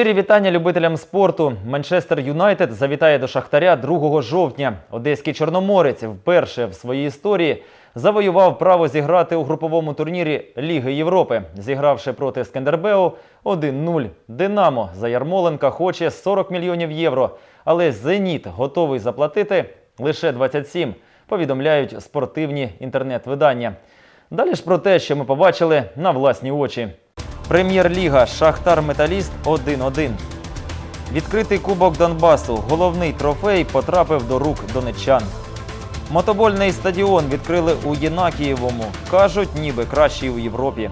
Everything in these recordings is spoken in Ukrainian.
Щирі вітання любителям спорту. Манчестер Юнайтед завітає до Шахтаря 2 жовтня. Одеський Чорноморець вперше в своїй історії завоював право зіграти у груповому турнірі Ліги Європи, зігравши проти Скандербеу 1-0. Динамо за Ярмоленка хоче 40 мільйонів євро, але Зеніт готовий заплатити лише 27, повідомляють спортивні інтернет-видання. Далі ж про те, що ми побачили на власні очі. Прем'єр-ліга Шахтар Металіст 1-1. Відкритий кубок Донбасу. Головний трофей потрапив до рук донеччан. Мотобольний стадіон відкрили у Єнакієвому. Кажуть, ніби кращий у Європі.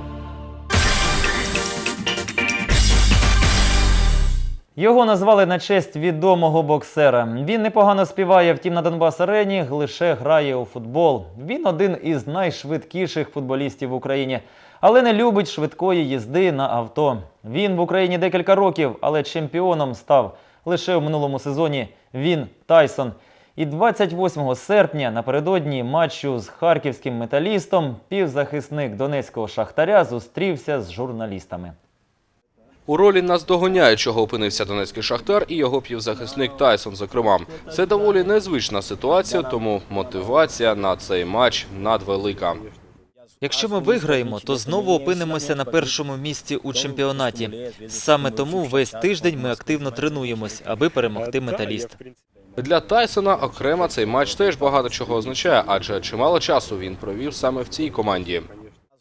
Його назвали на честь відомого боксера. Він непогано співає, втім на Донбас арені лише грає у футбол. Він один із найшвидкіших футболістів в Україні, але не любить швидкої їзди на авто. Він в Україні декілька років, але чемпіоном став лише у минулому сезоні. Він Тайсон. І 28 серпня напередодні матчу з харківським металістом півзахисник донецького шахтаря зустрівся з журналістами. У ролі наздоганяючого опинився донецький шахтар і його півзахисник Тайсон. Зокрема, це доволі незвична ситуація, тому мотивація на цей матч надвелика. Якщо ми виграємо, то знову опинимося на першому місці у чемпіонаті. Саме тому весь тиждень ми активно тренуємось, аби перемогти металіст. Для Тайсона окремо цей матч теж багато чого означає, адже чимало часу він провів саме в цій команді.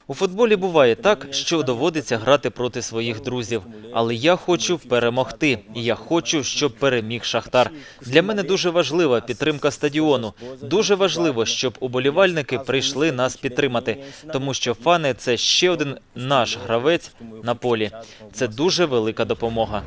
У футболі буває так, що доводиться грати проти своїх друзів. Але я хочу перемогти, і я хочу, щоб переміг Шахтар. Для мене дуже важлива підтримка стадіону. Дуже важливо, щоб уболівальники прийшли нас підтримати, тому що фани це ще один наш гравець на полі. Це дуже велика допомога.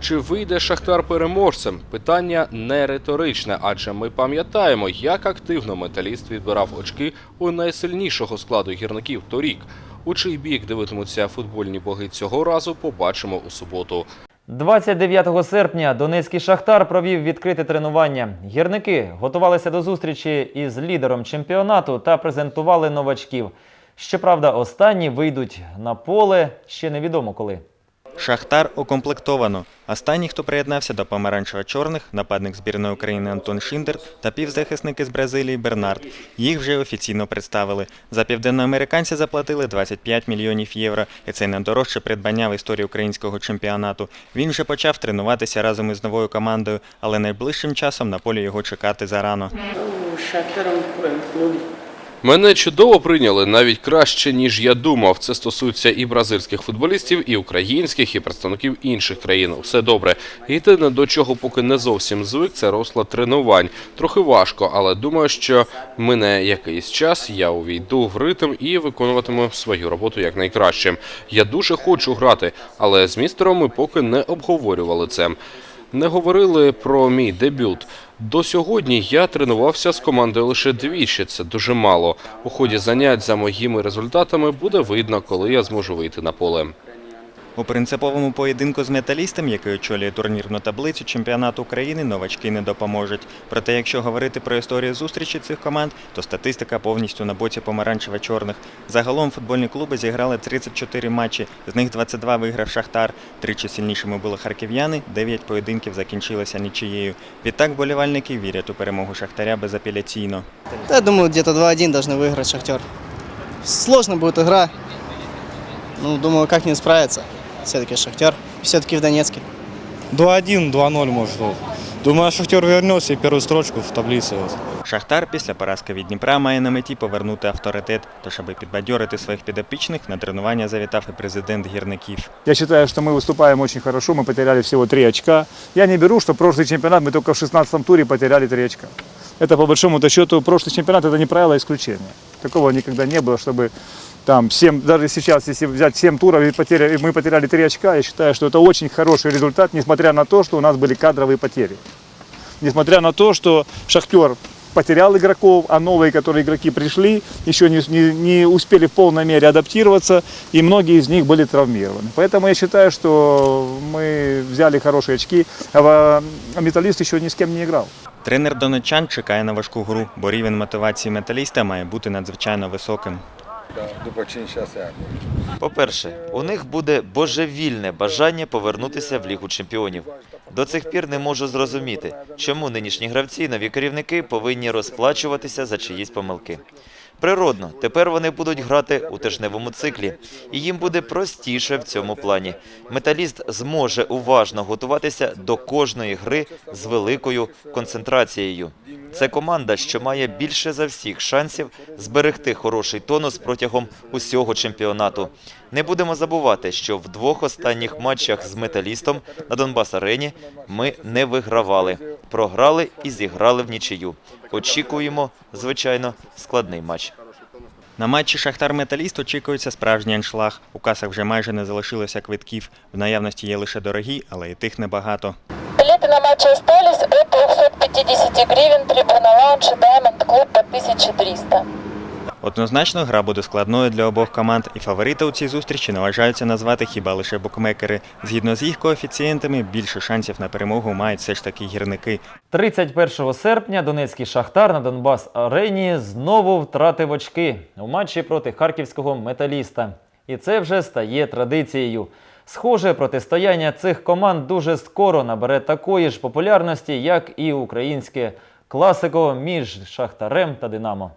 Чи вийде Шахтар переможцем? Питання не риторичне, адже ми пам'ятаємо, як активно металіст відбирав очки у найсильнішого складу гірників торік. У чий бік дивитимуться футбольні боги цього разу, побачимо у суботу. 29 серпня Донецький Шахтар провів відкрите тренування. Гірники готувалися до зустрічі із лідером чемпіонату та презентували новачків. Щоправда, останні вийдуть на поле ще невідомо коли. Шахтар укомплектовано. Останній, хто приєднався до помаранчево-чорних, нападник збірної України Антон Шіндер та півзахисники з Бразилії Бернард. Їх вже офіційно представили. За південноамериканця заплатили 25 мільйонів євро, і це найдорожче придбання в історії українського чемпіонату. Він вже почав тренуватися разом із новою командою, але найближчим часом на полі його чекати зарано. O Shakhtar é Мене чудово прийняли навіть краще ніж я думав. Це стосується і бразильських футболістів, і українських, і представників інших країн. Все добре. Єдине до чого поки не зовсім звик, це розклад тренувань. Трохи важко, але думаю, що мине якийсь час. Я увійду в ритм і виконуватиму свою роботу як найкраще. Я дуже хочу грати, але з містером ми поки не обговорювали це. Не говорили про мій дебют. До сьогодні я тренувався з командою лише двічі. Це дуже мало. У ході занять за моїми результатами буде видно, коли я зможу вийти на поле. У принциповому поєдинку з металістом, який очолює турнірну таблицю чемпіонату України, новачки не допоможуть. Проте, якщо говорити про історію зустрічі цих команд, то статистика повністю на боці помаранчево-чорних. Загалом футбольні клуби зіграли 34 матчі, з них 22 виграв Шахтар. Тричі сильнішими були харків'яни, 9 поєдинків закінчилися нічиєю. Відтак болівальники вірять у перемогу Шахтаря безапеляційно. Я думаю, где-то 2-1 должны выиграть Шахтер. Сложно будет игра. Ну, думаю, как не справиться Все-таки Шахтер. Все-таки в Донецке. 2-1, 2-0 может. вот. Думаю, Шахтер вернется и первую строчку в таблице. вот. Шахтар після поразки від Дніпра має на меті повернути авторитет. Тож, аби підбадьорити своїх підопічних, на тренування завітав і президент гірників. Я считаю, что мы выступаем очень хорошо, мы потеряли всего 3 очка. Я не беру, что прошлый чемпионат мы только в 16 туре потеряли 3 очка. Это по большому счету прошлый чемпионат это не правило, а исключение. Такого никогда не было, чтобы там 7, даже сейчас, если взять 7 туров и, потеря, и мы потеряли 3 очка, я считаю, что это очень хороший результат, несмотря на то, что у нас были кадровые потери. Несмотря на то, что Шахтер потерял игроков, а новые, которые игроки пришли, еще не, не, не успели в полной мере адаптироваться, и многие из них были травмированы. Поэтому я считаю, что мы взяли хорошие очки, а, во- а металлист еще ни с кем не играл. Тренер донеччан чекає на важку гру, бо рівень мотивації металіста має бути надзвичайно високим. По-перше, у них буде божевільне бажання повернутися в Лігу чемпіонів. До цих пір не можу зрозуміти, чому нинішні гравці нові керівники повинні розплачуватися за чиїсь помилки. Природно, тепер вони будуть грати у тижневому циклі, і їм буде простіше в цьому плані. Металіст зможе уважно готуватися до кожної гри з великою концентрацією. Це команда, що має більше за всіх шансів зберегти хороший тонус протягом усього чемпіонату. Не будемо забувати, що в двох останніх матчах з металістом на Донбас Арені ми не вигравали, програли і зіграли в нічию. Очікуємо, звичайно, складний матч. На матчі Шахтар Металіст очікується справжній аншлаг. У касах вже майже не залишилося квитків. В наявності є лише дорогі, але і тих небагато. Билеты на матчі остались от 250 гривен, трибуна лаунж и Даймонд Клуб по 1300. Однозначно, гра буде складною для обох команд, і фаворита у цій зустрічі наважаються назвати хіба лише букмекери. Згідно з їх коефіцієнтами, більше шансів на перемогу мають все ж таки гірники. 31 серпня Донецький Шахтар на Донбас Арені знову втратив очки у матчі проти харківського металіста. І це вже стає традицією. Схоже, протистояння цих команд дуже скоро набере такої ж популярності, як і українське класико між Шахтарем та Динамо.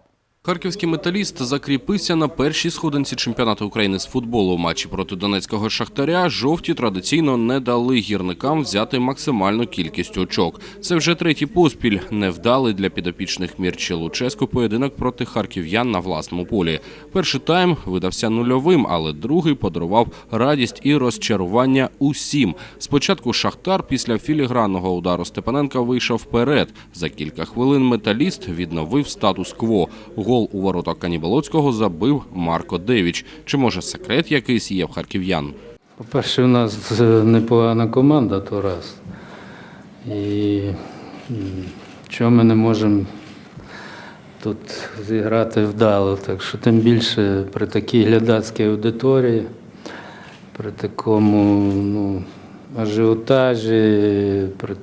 Харківський металіст закріпився на першій сходинці чемпіонату України з футболу. Матчі проти донецького шахтаря жовті традиційно не дали гірникам взяти максимальну кількість очок. Це вже третій поспіль невдалий для підопічних Мірчі Луческу поєдинок проти харків'ян на власному полі. Перший тайм видався нульовим, але другий подарував радість і розчарування усім. Спочатку Шахтар після філігранного удару Степаненка вийшов вперед. За кілька хвилин металіст відновив статус-кво. Гол у ворота Каніболоцького забив Марко Девіч. Чи може секрет якийсь є в харків'ян? По-перше, у нас е, непогана команда, то раз. І чого ми не можемо тут зіграти вдало. Так що тим більше при такій глядацькій аудиторії, при такому ну, ажіотажі, при,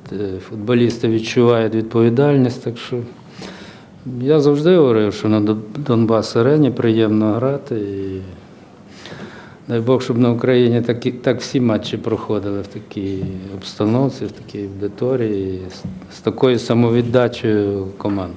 футболісти відчувають відповідальність. Так що я завжди говорив, що на Донбас арені приємно грати. І Дай Бог, щоб на Україні такі, так всі матчі проходили в такій обстановці, в такій аудиторії, з, з такою самовіддачею команд.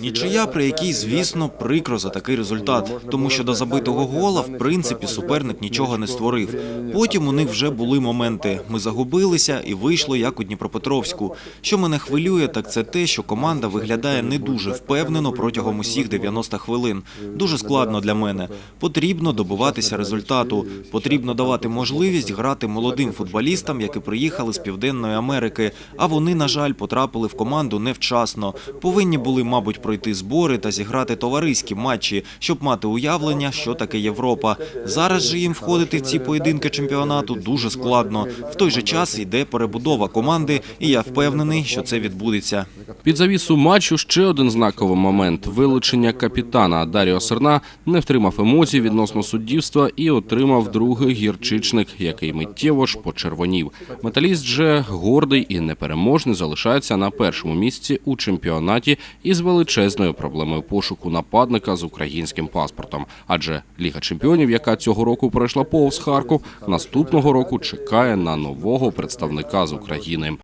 Нічия, при якій, звісно, прикро за такий результат, тому що до забитого гола, в принципі, суперник нічого не створив. Потім у них вже були моменти. Ми загубилися і вийшло як у Дніпропетровську. Що мене хвилює, так це те, що команда виглядає не дуже впевнено протягом усіх 90 хвилин. Дуже складно для мене. Потрібно добиватися результату. Потрібно давати можливість грати молодим футболістам, які приїхали з Південної Америки. А вони, на жаль, потрапили в команду невчасно. Повинні були, мабуть, пройти збори та зіграти товариські матчі, щоб мати уявлення, що таке Європа. Зараз же їм входити в ці поєдинки чемпіонату дуже складно. В той же час йде перебудова команди, і я впевнений, що це відбудеться. Під завісу матчу ще один знаковий момент вилучення капітана Даріо Серна не втримав емоцій відносно суддівства і отримав другий гірчичник, який миттєво ж почервонів. Металіст же гордий і непереможний залишається на першому місці у чемпіонаті із величезною проблемою пошуку нападника з українським паспортом. Адже Ліга чемпіонів, яка цього року пройшла повз Харків, наступного року чекає на нового представника з України.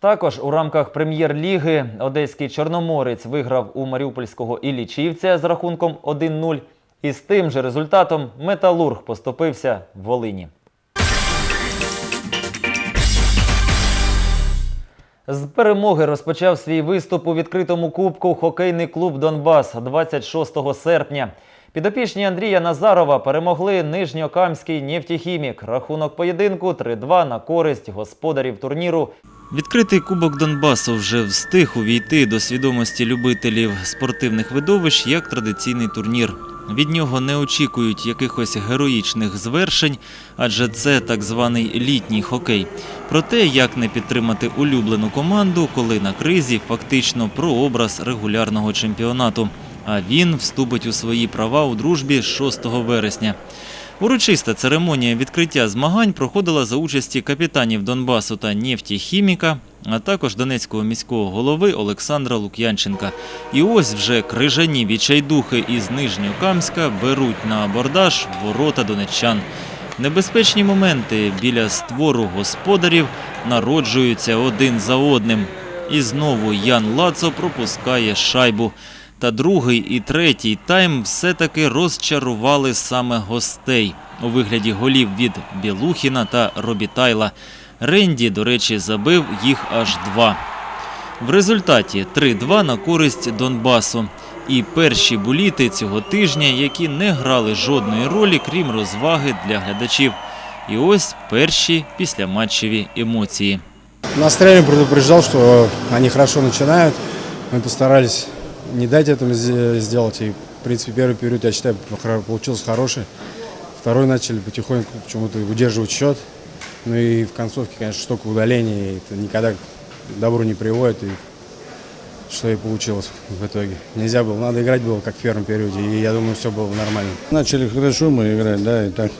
Також у рамках прем'єр-ліги одеський Чорноморець виграв у Маріупольського Іллічівця з рахунком 1-0. І з тим же результатом Металург поступився в Волині. З перемоги розпочав свій виступ у відкритому кубку хокейний клуб Донбас 26 серпня. Підопічні Андрія Назарова перемогли Нижньокамський нефтехімік. Рахунок поєдинку 3-2 на користь господарів турніру Відкритий кубок Донбасу вже встиг увійти до свідомості любителів спортивних видовищ як традиційний турнір. Від нього не очікують якихось героїчних звершень, адже це так званий літній хокей. Про те, як не підтримати улюблену команду, коли на кризі фактично прообраз регулярного чемпіонату. А він вступить у свої права у дружбі з 6 вересня. Урочиста церемонія відкриття змагань проходила за участі капітанів Донбасу та нефтехіміка, а також донецького міського голови Олександра Лук'янченка. І ось вже крижані відчайдухи із Нижньокамська беруть на абордаж ворота донеччан. Небезпечні моменти біля створу господарів народжуються один за одним. І знову Ян Лацо пропускає шайбу. Та другий і третій тайм все-таки розчарували саме гостей у вигляді голів від Білухіна та Робітайла. Ренді, до речі, забив їх аж два. В результаті 3-2 на користь Донбасу. І перші буліти цього тижня, які не грали жодної ролі, крім розваги для глядачів. І ось перші післяматчеві емоції. Нас тренер предупреждал, что они хорошо начинают. Мы постарались не дать этому сделать. И, в принципе, первый период, я считаю, хор- получился хороший. Второй начали потихоньку почему-то удерживать счет. Ну и в концовке, конечно, столько удалений. Это никогда к добру не приводит. И что и получилось в итоге. Нельзя было, надо играть было, как в первом периоде. И я думаю, все было нормально. Начали хорошо мы играть, да, и так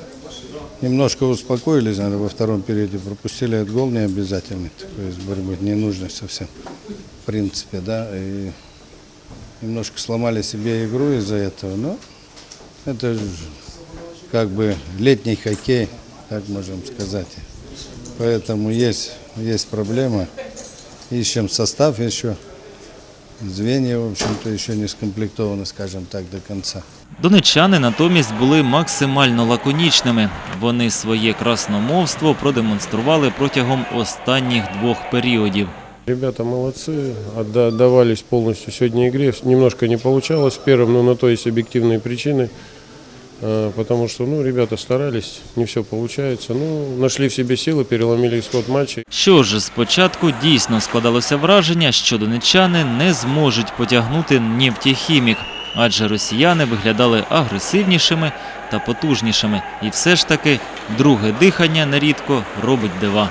немножко успокоились, наверное, во втором периоде пропустили этот гол необязательный, такой из борьбы, ненужный совсем, в принципе, да, и немножко сломали себе игру из-за этого, но это ж как бы летний хоккей, так можем сказать, поэтому есть, есть проблема, ищем состав еще, звенья, в общем-то, еще не скомплектованы, скажем так, до конца. Донеччани натомість були максимально лаконічними. Вони своє красномовство продемонстрували протягом останніх двох періодів. Ребята молодцы, отда- отдавались полностью сегодня игре. Немножко не получалось в первом, но на то есть объективные причины. А, Потому что, ну, ребята старались, не все получается. Ну, нашли в себе силы, переломили исход матча. Що ж, спочатку дійсно складалося враження, що донеччани не зможуть потягнути нефтехімік, адже росіяни виглядали агресивнішими та потужнішими. І все ж таки друге дихання нерідко робить дива.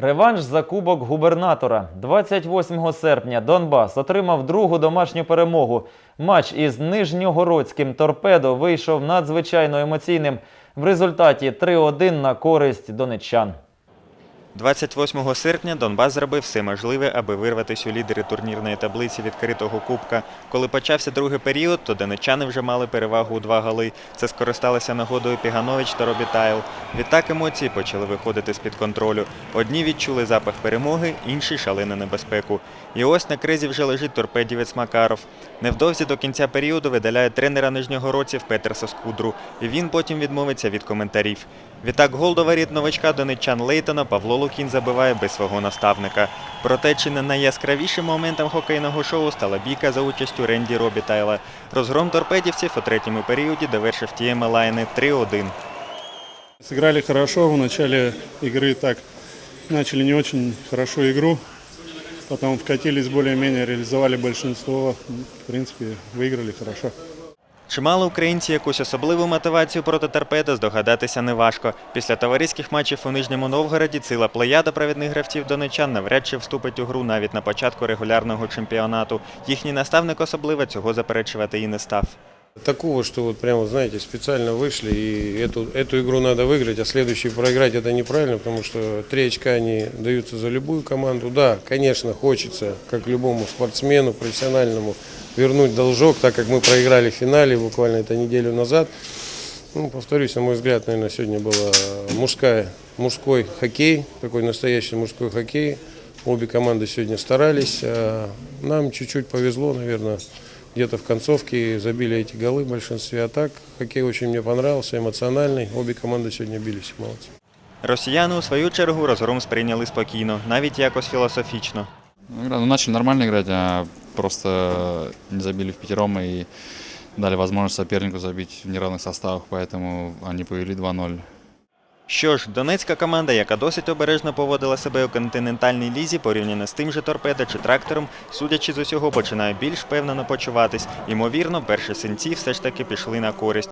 Реванш за кубок губернатора. 28 серпня Донбас отримав другу домашню перемогу. Матч із Нижньогородським торпедо вийшов надзвичайно емоційним. В результаті 3-1 на користь донеччан. 28 серпня Донбас зробив все можливе, аби вирватися у лідери турнірної таблиці відкритого кубка. Коли почався другий період, то донеччани вже мали перевагу у два голи. Це скористалися нагодою Піганович та Робітайл. Відтак емоції почали виходити з-під контролю. Одні відчули запах перемоги, інші шалену небезпеку. І ось на кризі вже лежить торпедівець Макаров. Невдовзі до кінця періоду видаляє тренера нижньогородців Петерса Скудру, і він потім відмовиться від коментарів. Відтак гол до воріт новачка донеччан Лейтона Павло Лукін забиває без свого наставника. Проте чи не найяскравішим моментом хокейного шоу стала бійка за участю Ренді Робітайла. Розгром торпедівців у третьому періоді довершив Тієма Лайни 3-1. Сыграли хорошо, в начале игры так начали не очень хорошо игру. Потом вкатились более-менее, реализовали большинство. В принципе, выиграли хорошо. Чи мали українці якусь особливу мотивацію проти торпеда здогадатися неважко. Після товариських матчів у Нижньому Новгороді ціла плеяда провідних гравців донечан навряд чи вступить у гру навіть на початку регулярного чемпіонату. Їхній наставник особливо цього заперечувати і не став. Такого, что вот прямо, знаете, специально вышли, и эту, эту игру надо выиграть, а следующую проиграть, это неправильно, потому что три очка, они даются за любую команду. Да, конечно, хочется, как любому спортсмену, профессиональному, вернуть должок, так как мы проиграли в финале буквально это неделю назад. Ну, повторюсь, на мой взгляд, наверное, сегодня была мужская, мужской хоккей, такой настоящий мужской хоккей. Обе команды сегодня старались. а Нам чуть-чуть повезло, наверное, где-то в концовке забили эти голы в большинстве атак. Хоккей очень мне понравился, эмоциональный. Обе команды сегодня бились, молодцы. Росіяни у свою чергу розгром сприйняли спокійно, навіть якось філософічно. Ну, игра- ну, начали нормально играть, а просто не забили в пятером и дали возможность сопернику забить в неравных составах, поэтому они повели 2-0. Що ж, донецька команда, яка досить обережно поводила себе у континентальній лізі, порівняно з тим же торпедо чи трактором, судячи з усього, починає більш впевнено почуватись. Ймовірно, перші синці все ж таки пішли на користь.